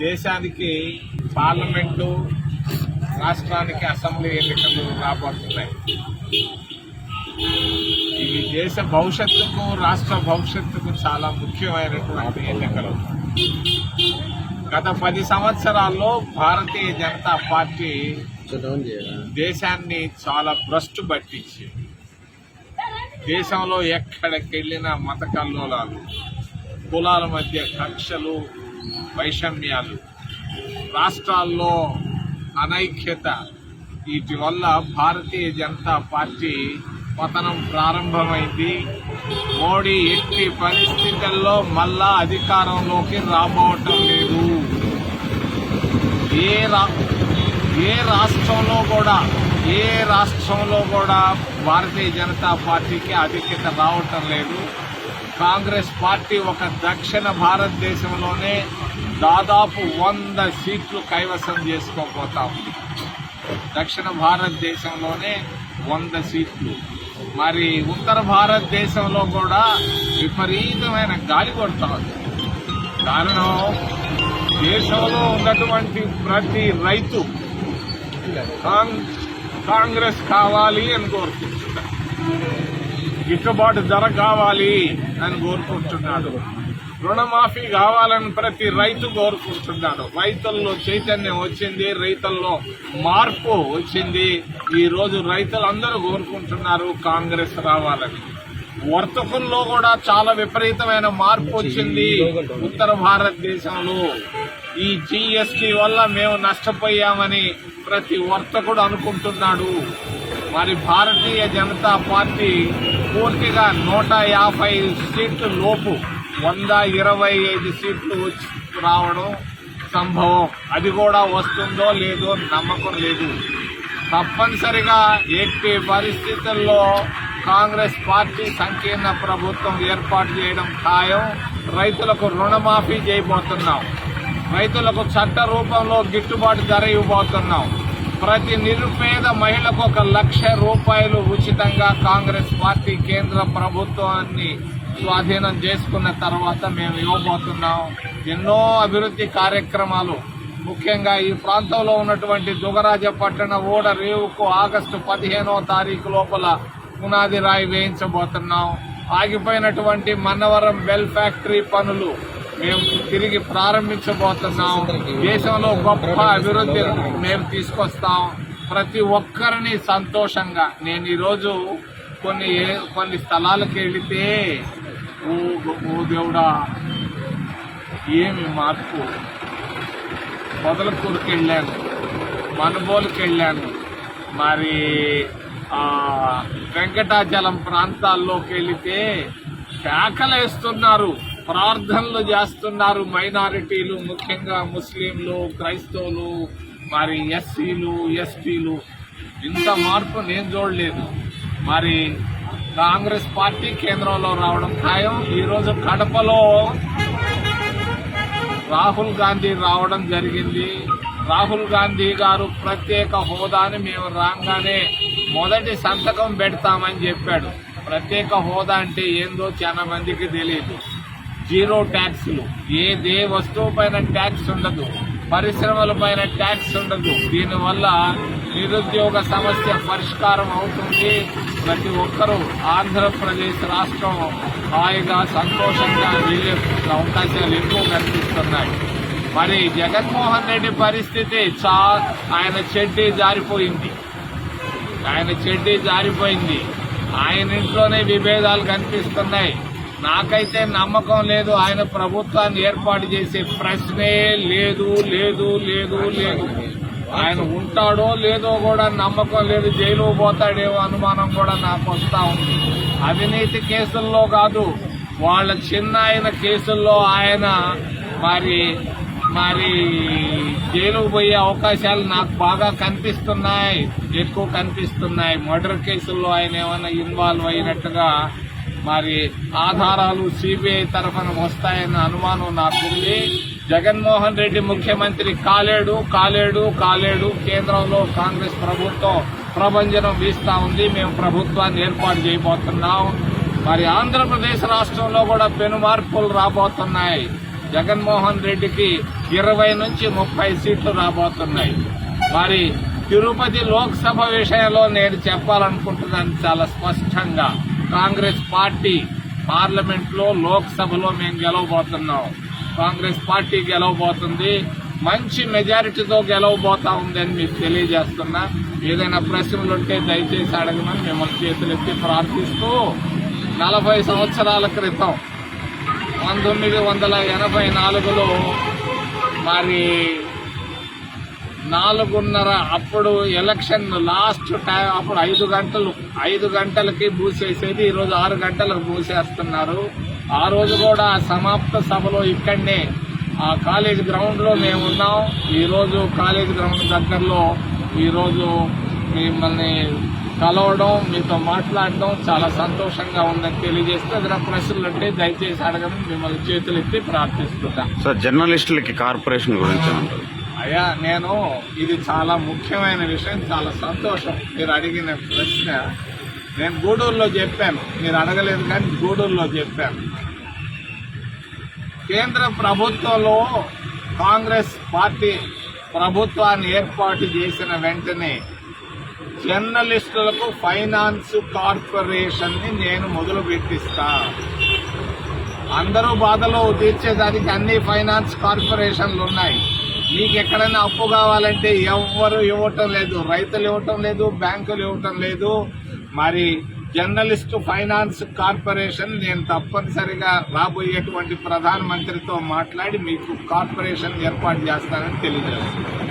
దేశానికి పార్లమెంటు రాష్ట్రానికి అసెంబ్లీ ఎన్నికలు రాబోతున్నాయి. ఇవి దేశ భవిష్యత్తుకు రాష్ట్ర భవిష్యత్తుకు చాలా ముఖ్యమైనటువంటి ఎన్నికలు. గత పది సంవత్సరాల్లో భారతీయ జనతా పార్టీ దేశాన్ని చాలా భ్రష్టు పట్టించింది. దేశంలో ఎక్కడికి వెళ్ళినా మత కల్లోలాలు కులాల మధ్య కక్షలు వైషమ్యాలు. రాష్ట్రాల్లో అనైక్యత వీటి వల్ల భారతీయ జనతా పార్టీ పతనం ప్రారంభమైంది. మోడీ ఎట్టి పరిస్థితుల్లో మళ్ళా అధికారంలోకి రాబోవటం లేదు. ఏ రా ఏ రాష్ట్రంలో కూడా ఏ రాష్ట్రంలో కూడా భారతీయ జనతా పార్టీకి అధిక్యత రావటం లేదు. కాంగ్రెస్ పార్టీ ఒక దక్షిణ భారతదేశంలోనే దాదాపు వంద సీట్లు కైవసం చేసుకోబోతా ఉంది దక్షిణ భారతదేశంలోనే వంద సీట్లు. మరి ఉత్తర భారతదేశంలో కూడా విపరీతమైన గాలి కొడతా ఉంది. కారణం దేశంలో ఉన్నటువంటి ప్రతి రైతు కాంగ్రెస్ కావాలి అని కోరుతుంది గిట్టుబాటు ధర కావాలి అని కోరుకుంటున్నాడు. రుణమాఫీ కావాలని ప్రతి రైతు కోరుకుంటున్నాడు. రైతుల్లో చైతన్యం వచ్చింది రైతుల్లో మార్పు వచ్చింది. ఈరోజు రైతులందరూ కోరుకుంటున్నారు కాంగ్రెస్ రావాలని. వర్తకుల్లో కూడా చాలా విపరీతమైన మార్పు వచ్చింది ఉత్తర భారతదేశంలో. ఈ జిఎస్టి వల్ల మేము నష్టపోయామని ప్రతి వర్తకుడు అనుకుంటున్నాడు. మరి భారతీయ జనతా పార్టీ పూర్తిగా నూట యాభై సీట్లు లోపు వంద ఇరవై ఐదు సీట్లు వచ్చి రావడం సంభవం. అది కూడా వస్తుందో లేదో నమ్మకం లేదు. తప్పనిసరిగా ఎట్టి పరిస్థితుల్లో కాంగ్రెస్ పార్టీ సంకీర్ణ ప్రభుత్వం ఏర్పాటు చేయడం ఖాయం. రైతులకు రుణమాఫీ చేయబోతున్నాం. రైతులకు చట్ట రూపంలో గిట్టుబాటు ధర ఇవ్వబోతున్నాం. ప్రతి నిరుపేద మహిళకు ఒక లక్ష రూపాయలు ఉచితంగా కాంగ్రెస్ పార్టీ కేంద్ర ప్రభుత్వాన్ని స్వాధీనం చేసుకున్న తర్వాత మేము ఇవ్వబోతున్నాం. ఎన్నో అభివృద్ధి కార్యక్రమాలు. ముఖ్యంగా ఈ ప్రాంతంలో ఉన్నటువంటి దుగరాజపట్టణ ఓడ రేవుకు ఆగస్టు పదిహేనో తారీఖు లోపల పునాది రాయి వేయించబోతున్నాం. ఆగిపోయినటువంటి మన్నవరం బెల్ ఫ్యాక్టరీ పనులు మేము తిరిగి ప్రారంభించబోతున్నాం. దేశంలో గొప్ప అభివృద్ధి మేము తీసుకొస్తాం. ప్రతి ఒక్కరిని సంతోషంగా. నేను ఈరోజు కొన్ని కొన్ని స్థలాలకు వెళితే ఓ ఓ దేవుడా ఏమి మార్పు? మొదలకూరుకి వెళ్ళాను. మనుబోలుకి వెళ్ళాను. మరి వెంకటాచలం ప్రాంతాల్లోకి వెళితే కేకలేస్తున్నారు. ప్రార్థనలు చేస్తున్నారు మైనారిటీలు ముఖ్యంగా ముస్లింలు క్రైస్తవులు మరి ఎస్సీలు ఎస్టీలు. ఇంత మార్పు నేను చూడలేదు. మరి కాంగ్రెస్ పార్టీ కేంద్రంలో రావడం ఖాయం. ఈరోజు కడపలో రాహుల్ గాంధీ రావడం జరిగింది. రాహుల్ గాంధీ గారు ప్రత్యేక హోదాని మేము రాగానే మొదటి సంతకం పెడతామని చెప్పాడు. ప్రత్యేక హోదా అంటే ఏందో చాలా మందికి తెలియదు. జీరో ట్యాక్స్లు. ఏ దే వస్తువు పైన ట్యాక్స్ ఉండదు పరిశ్రమల పైన ట్యాక్స్ ఉండదు. దీనివల్ల నిరుద్యోగ సమస్య పరిష్కారం అవుతుంది. ప్రతి ఒక్కరూ ఆంధ్రప్రదేశ్ రాష్ట్రం హాయిగా సంతోషంగా వెళ్ళే అవకాశాలు ఎక్కువ కనిపిస్తున్నాయి. మరి జగన్మోహన్ రెడ్డి పరిస్థితి చా ఆయన చెడ్డీ జారిపోయింది. ఆయన చెడ్డీ జారిపోయింది. ఆయన ఇంట్లోనే విభేదాలు కనిపిస్తున్నాయి. నాకైతే నమ్మకం లేదు. ఆయన ప్రభుత్వాన్ని ఏర్పాటు చేసే ప్రశ్నే లేదు లేదు లేదు లేదు. ఆయన ఉంటాడో లేదో కూడా నమ్మకం లేదు. జైలు పోతాడేమో అనుమానం కూడా నాకు వస్తూ ఉంది. అవినీతి కేసుల్లో కాదు వాళ్ళ చిన్న ఆయన కేసుల్లో ఆయన మరి మరి జైలుకు పోయే అవకాశాలు నాకు బాగా కనిపిస్తున్నాయి. ఎక్కువ కనిపిస్తున్నాయి. మర్డర్ కేసుల్లో ఆయన ఏమైనా ఇన్వాల్వ్ అయినట్టుగా మరి ఆధారాలు సిబిఐ తరఫున వస్తాయన్న అనుమానం నాకుంది జగన్మోహన్ రెడ్డి ముఖ్యమంత్రి కాలేడు కాలేడు కాలేడు. కేంద్రంలో కాంగ్రెస్ ప్రభుత్వం ప్రభంజనం వీస్తా ఉంది. మేము ప్రభుత్వాన్ని ఏర్పాటు చేయబోతున్నాం. మరి ఆంధ్రప్రదేశ్ రాష్ట్రంలో కూడా పెను మార్పులు రాబోతున్నాయి. జగన్మోహన్ రెడ్డికి ఇరవై నుంచి ముప్పై సీట్లు రాబోతున్నాయి. మరి తిరుపతి లోక్సభ విషయంలో నేను చెప్పాలనుకుంటున్నాను చాలా స్పష్టంగా. కాంగ్రెస్ పార్టీ పార్లమెంట్లో లోక్సభలో మేము గెలవబోతున్నాం. కాంగ్రెస్ పార్టీ గెలవబోతుంది. మంచి మెజారిటీతో గెలవబోతా ఉందని మీకు తెలియజేస్తున్నా. ఏదైనా ప్రశ్నలు ఉంటే దయచేసి అడగమని మిమ్మల్ని చేతులెత్తి ప్రార్థిస్తూ నలభై సంవత్సరాల క్రితం పంతొమ్మిది వందల ఎనభై నాలుగులో మరి నాలుగున్నర అప్పుడు ఎలక్షన్ లాస్ట్ టైం అప్పుడు ఐదు గంటలు ఐదు గంటలకి మూసేసేది ఈరోజు ఆరు గంటలకు మూసేస్తున్నారు. ఆ రోజు కూడా సమాప్త సభలో ఇక్కడనే ఆ కాలేజ్ గ్రౌండ్లో మేము ఉన్నాం. ఈరోజు కాలేజ్ గ్రౌండ్ దగ్గరలో ఈరోజు మిమ్మల్ని కలవడం మీతో మాట్లాడడం చాలా సంతోషంగా ఉందని తెలియజేస్తే ఏదైనా ప్రశ్నలు ఉంటే దయచేసి అడగడం మిమ్మల్ని చేతులెత్తి ప్రార్థిస్తుంటాం సార్ జర్నలిస్టులకి కార్పొరేషన్ గురించి ఉంటుంది అయ్యా నేను ఇది చాలా ముఖ్యమైన విషయం చాలా సంతోషం. మీరు అడిగిన ప్రశ్న నేను గూడూరులో చెప్పాను. మీరు అడగలేదు కానీ గూడూరులో చెప్పాను. కేంద్ర ప్రభుత్వంలో కాంగ్రెస్ పార్టీ ప్రభుత్వాన్ని ఏర్పాటు చేసిన వెంటనే జర్నలిస్టులకు ఫైనాన్స్ కార్పొరేషన్ని నేను మొదలు పెట్టిస్తా. అందరూ బాధలో తీర్చేదానికి అన్ని ఫైనాన్స్ కార్పొరేషన్లు ఉన్నాయి. మీకు ఎక్కడైనా అప్పు కావాలంటే ఎవ్వరు ఇవ్వటం లేదు రైతులు ఇవ్వటం లేదు బ్యాంకులు ఇవ్వటం లేదు. మరి జర్నలిస్ట్ ఫైనాన్స్ కార్పొరేషన్ నేను తప్పనిసరిగా రాబోయేటువంటి ప్రధానమంత్రితో మాట్లాడి మీకు కార్పొరేషన్ ఏర్పాటు చేస్తానని తెలియజేస్తున్నాను.